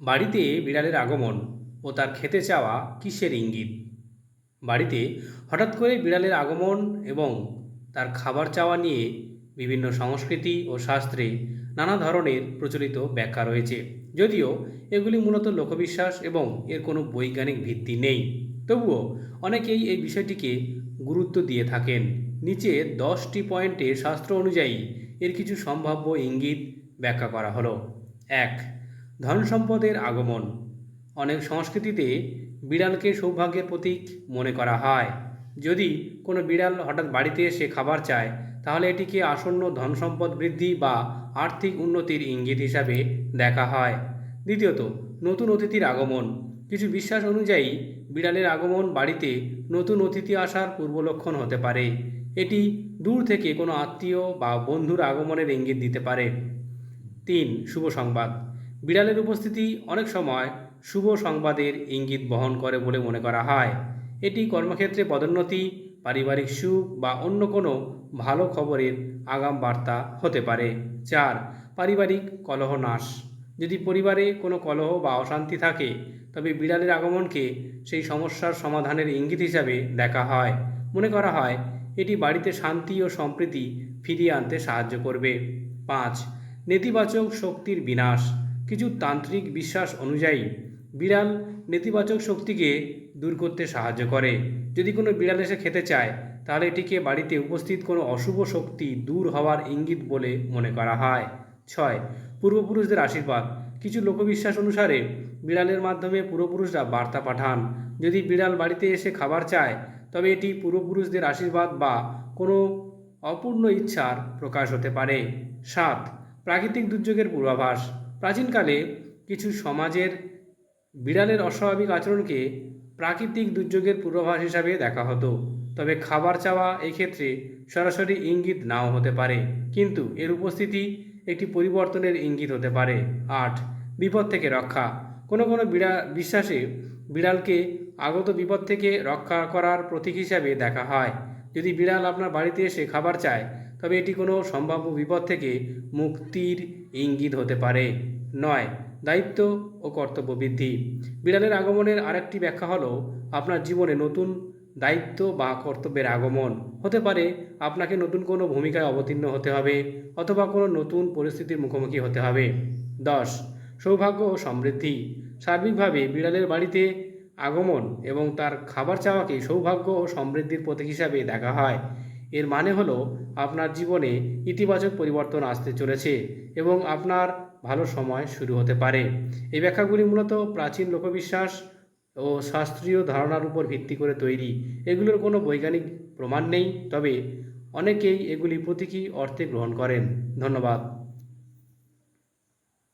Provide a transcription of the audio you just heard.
বাড়িতে বিড়ালের আগমন ও তার খেতে চাওয়া কিসের ইঙ্গিত? বাড়িতে হঠাৎ করে বিড়ালের আগমন এবং তার খাবার চাওয়া নিয়ে বিভিন্ন সংস্কৃতি ও শাস্ত্রে নানা ধরনের প্রচলিত ব্যাখ্যা রয়েছে। যদিও এগুলি মূলত লোকবিশ্বাস এবং এর কোনো বৈজ্ঞানিক ভিত্তি নেই। তবুও অনেকেই এই বিষয়টিকে গুরুত্ব দিয়ে থাকেন। নিচে দশটি পয়েন্টে শাস্ত্র অনুযায়ী এর কিছু সম্ভাব্য ইঙ্গিত ব্যাখ্যা করা হলো। এক ধন সম্পদের আগমন। অনেক সংস্কৃতিতে বিড়ালকে সৌভাগ্যের প্রতীক মনে করা হয়। যদি কোনো বিড়াল হঠাৎ বাড়িতে এসে খাবার চায়, তাহলে এটিকে আসন্ন ধন সম্পদ বৃদ্ধি বা আর্থিক উন্নতির ইঙ্গিত হিসাবে দেখা হয়। দ্বিতীয়ত, নতুন অতিথির আগমন। কিছু বিশ্বাস অনুযায়ী, বিড়ালের আগমন বাড়িতে নতুন অতিথি আসার পূর্বলক্ষণ হতে পারে। এটি দূর থেকে কোনো আত্মীয় বা বন্ধুর আগমনের ইঙ্গিত দিতে পারে। তিন, শুভ সংবাদ। বিড়ালের উপস্থিতি অনেক সময় শুভ সংবাদের ইঙ্গিত বহন করে বলে মনে করা হয়। এটি কর্মক্ষেত্রে পদোন্নতি, পারিবারিক সুখ বা অন্য কোনো ভালো খবরের আগাম বার্তা হতে পারে। চার, পারিবারিক কলহ নাশ। যদি পরিবারে কোনো কলহ বা অশান্তি থাকে, তবে বিড়ালের আগমনকে সেই সমস্যার সমাধানের ইঙ্গিত হিসাবে দেখা হয়। মনে করা হয়, এটি বাড়িতে শান্তি ও সম্প্রীতি ফিরিয়ে আনতে সাহায্য করবে। পাঁচ, নেতিবাচক শক্তির বিনাশ। কিছু তান্ত্রিক বিশ্বাস অনুযায়ী বিড়াল নেতিবাচক শক্তিকে দূর করতে সাহায্য করে। যদি কোনো বিড়াল এসে খেতে চায়, তাহলে এটিকে বাড়িতে উপস্থিত কোনো অশুভ শক্তি দূর হওয়ার ইঙ্গিত বলে মনে করা হয়। ছয়, পূর্বপুরুষদের আশীর্বাদ। কিছু লোকবিশ্বাস অনুসারে বিড়ালের মাধ্যমে পূর্বপুরুষরা বার্তা পাঠান। যদি বিড়াল বাড়িতে এসে খাবার চায়, তবে এটি পূর্বপুরুষদের আশীর্বাদ বা কোনো অপূর্ণ ইচ্ছার প্রকাশ হতে পারে। সাত, প্রাকৃতিক দুর্যোগের পূর্বাভাস। প্রাচীনকালে কিছু সমাজের বিড়ালের অস্বাভাবিক আচরণকে প্রাকৃতিক দুর্যোগের পূর্বাভাস হিসাবে দেখা হতো। তবে খাবার চাওয়া এই ক্ষেত্রে সরাসরি ইঙ্গিত নাও হতে পারে। কিন্তু এর উপস্থিতি একটি পরিবর্তনের ইঙ্গিত হতে পারে। আট, বিপদ থেকে রক্ষা। কোনো কোনো বিড়া, বিশ্বাসে বিড়ালকে আগত বিপদ থেকে রক্ষা করার প্রতীক হিসাবে দেখা হয়। যদি বিড়াল আপনার বাড়িতে এসে খাবার চায় তবে এটি কোনো সম্ভাব্য বিপদ থেকে মুক্তির ইঙ্গিত হতে পারে। নয়, দায়িত্ব ও কর্তব্য বৃদ্ধি। বিড়ালের আগমনের আরেকটি ব্যাখ্যা হলো, আপনার জীবনে নতুন দায়িত্ব বা কর্তব্যের আগমন। হতে পারে আপনাকে নতুন কোনো ভূমিকায় অবতীর্ণ হতে হবে অথবা কোনো নতুন পরিস্থিতির মুখোমুখি হতে হবে। দশ, সৌভাগ্য ও সমৃদ্ধি। সার্বিকভাবে বিড়ালের বাড়িতে আগমন এবং তার খাবার চাওয়াকে সৌভাগ্য ও সমৃদ্ধির প্রতীক হিসাবে দেখা হয়। এর মানে হলো আপনার জীবনে ইতিবাচক পরিবর্তন আসতে চলেছে এবং আপনার ভালো সময় শুরু হতে পারে। এই ব্যাখ্যাগুলি মূলত প্রাচীন লোকবিশ্বাস ও শাস্ত্রীয় ধারণার উপর ভিত্তি করে তৈরি। এগুলোর কোনো বৈজ্ঞানিক প্রমাণ নেই, তবে অনেকেই এগুলি প্রতীকী অর্থে গ্রহণ করেন। ধন্যবাদ।